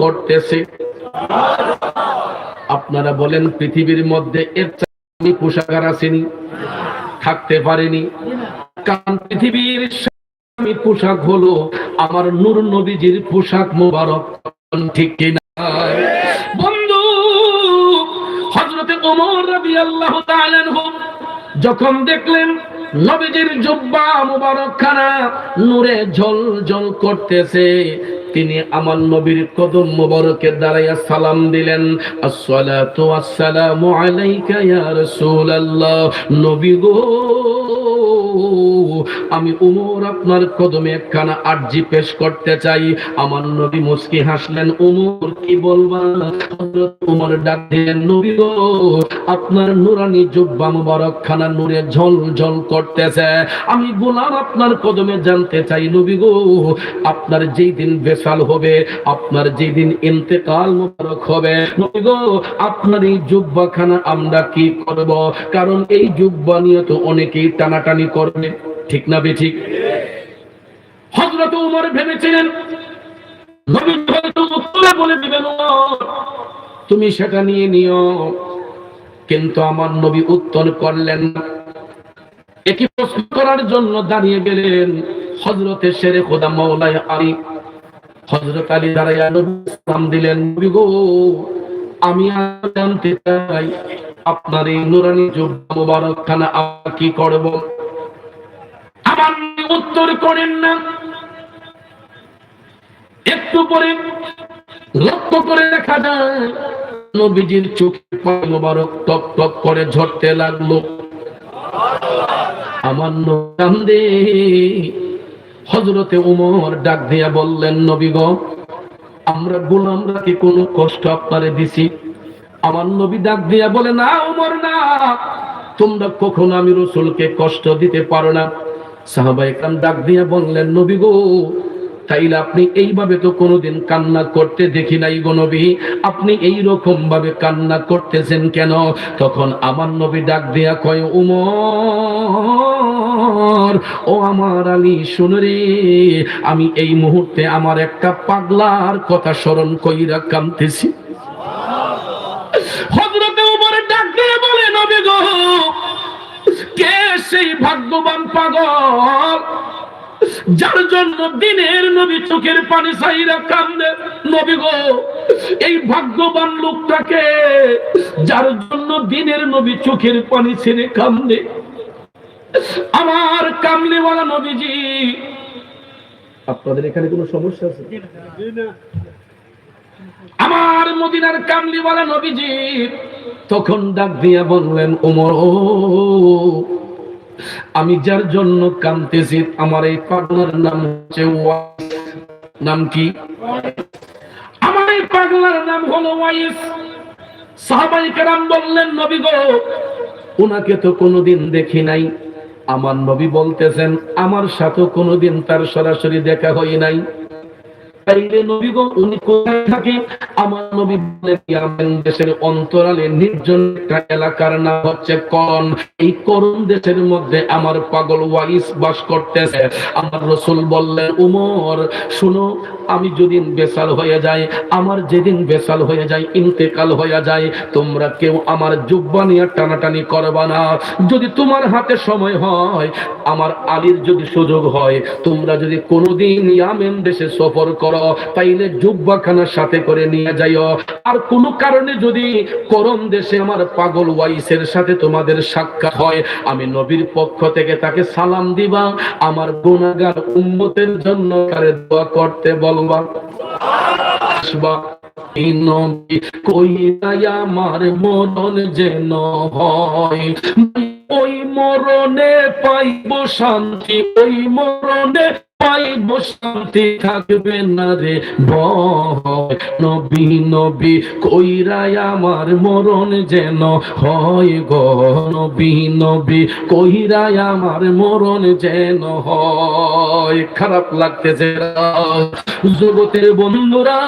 করতেছে। আপনারা বলেন, পৃথিবীর মধ্যে এর দামি পোশাকার আসেনি থাকতে পারেনি। কারণ পৃথিবীর আমি পোশাক হলো আমার নূর নবীজির পোশাক মোবারক, ঠিক কিনা? বন্ধু হজরতে ওমর তাআলা আনহু যখন দেখলেন নবীজির জুব্বা মুবারক খানা নূরে ঝল ঝল করতেছে তিনি আমার নবীর কদম মুবারকে দাঁড়াইয়া সালাম দিলেন। আসসালাতু আসসালামু আলাইকা ইয়া রাসূলুল্লাহ। নবী গো, আমি উমর আপনার কদমে একখানা আরজি পেশ করতে চাই। আমার নবী মুস্কি হাসলেন, উমর, কি বলবা? উমর ডাক দিলেন, নবী গো, আপনার নুরানি জুব্বা খানা নূরে ঝল ঝল করতেছে। আমি গোলাম আপনার কদমে জানতে চাই, নবী গো, আপনার যেই দিন বেসাল হবে আপনার যেই দিন ইন্তেকাল মুবারক হবে। আপনার এই জুব্বা খানা আমরা কি করব? কারণ এই জুব্বা নিয়ে তো অনেকেই টানাটানি করবে। ঠিক না বে ঠিক হযরত উমর ভেবেছিলেন বলে দিবেন "ওমর, তুমি সেটা নিয়ে নিও। কিন্তু আমার নবী উত্তর করলেন। একই প্রশ্ন করার জন্য দাঁড়িয়ে গেলেন হজরতে শেরে খোদা মাওলায় আলী। হজরত আলী দাঁড়াইয়া নবী সালাম দিলেন, নবী গো, আমি জানতে চাই, আপনার এই নুরানি যুগ মুবারক খানা কি করব? আমার উত্তর করেন না। একটু পরে লক্ষ্য করে দেখা যায়, নবীজির চোখে মোবারক টপ টপ করে ঝরতে লাগল। আমার নন্দে হজরতে উমর ডাক দিয়া বললেন, নবী গো, আমরা গোলামরা কি কোনো কষ্ট আপনারে দিছি? আমার নবী ডাক দিয়া বলে, না উমর, না। তোমরা কখনো আমি রসুলকে কষ্ট দিতে পারো না। ডাক দিয়া বললেন, নবী গো, তাইলে আপনি এইভাবে তো কোনোদিন কান্না করতে দেখি নাই গো নবী। আপনি এই রকম ভাবে কান্না করতেছেন কেন? তখন আমার নবী ডাক দিয়া কয়, উমর ও আমার আলী, শুনো রে, আমি এই মুহূর্তে আমার একটা পাগলার কথা স্মরণ কইরা কামতেছি নবী কে সেই ভাগ্যবান পাগল যার জন্য দিনের নবী চোখের পানি সাইরা কান্দে? নবী গো, এই ভাগ্যবান লোকটাকে যার জন্য দিনের নবী চোখের পানি ছেড়ে কান্দে। আমার কামলিওয়ালা নবীজি। আপনাদের এখানে কোনো সমস্যা আছে? আমার মদিনার কামলিওয়ালা নবীজি তখন ডাক দিয়া বললেন ওমর ও আমি যার জন্য কামতেছি আমার এই পাগলার নাম হচ্ছে ওয়াইস। নাম কি? আমার এই পাগলার নাম হলো ওয়াইস। সাহাবাই কেরাম বললেন নবী গো ওনাকে তো কোনোদিন দেখি নাই। আমার নবী বলতেছেন আমার সাথে কোনোদিন তার সরাসরি দেখা হয় নাই। উনি কোথায় থাকে আমার নবী বলে ইয়ামেন দেশের অন্তরালে নির্জন একটা এলাকার নাম হচ্ছে করন এই করন দেশের মধ্যে আমার পাগল বাস করতেছে। আমার রসুল বললেন, উমর, শুনো, আমি যেদিন বেসাল হয়ে যায় আমার যেদিন বেসাল হয়ে যায়, ইন্তেকাল হয়ে যায়, তোমরা কেউ আমার জুব্বা নিয়ে টানাটানি করবা না। যদি তোমার হাতে সময় হয়, আমার আলীর যদি সুযোগ হয়, তোমরা যদি কোনোদিন ইয়ামেন দেশে সফর করো তাইলে জুব্বাখানার সাথে করে নিয়ে যাইও। আর কোনো কারণে যদি করম দেশে আমার পাগল ওয়াইসের সাথে তোমাদের সাক্ষাৎ হয়, আমি নবীর পক্ষ থেকে তাকে সালাম দিবা। আমার গুণাগার উম্মতের জন্য তারে দোয়া করতে বলবা। আমার মরণ যেন হয়। ওই মরণে পাইব শান্তি, ওই মরণে পাইব শান্তি থাকবে না রে নবী নবী, কইরাই আমার মরণ যেন হয় গ। নবী নবী, কইরাই আমার মরণ যেন হয়। খারাপ লাগতেছে জগতের বন্ধুরা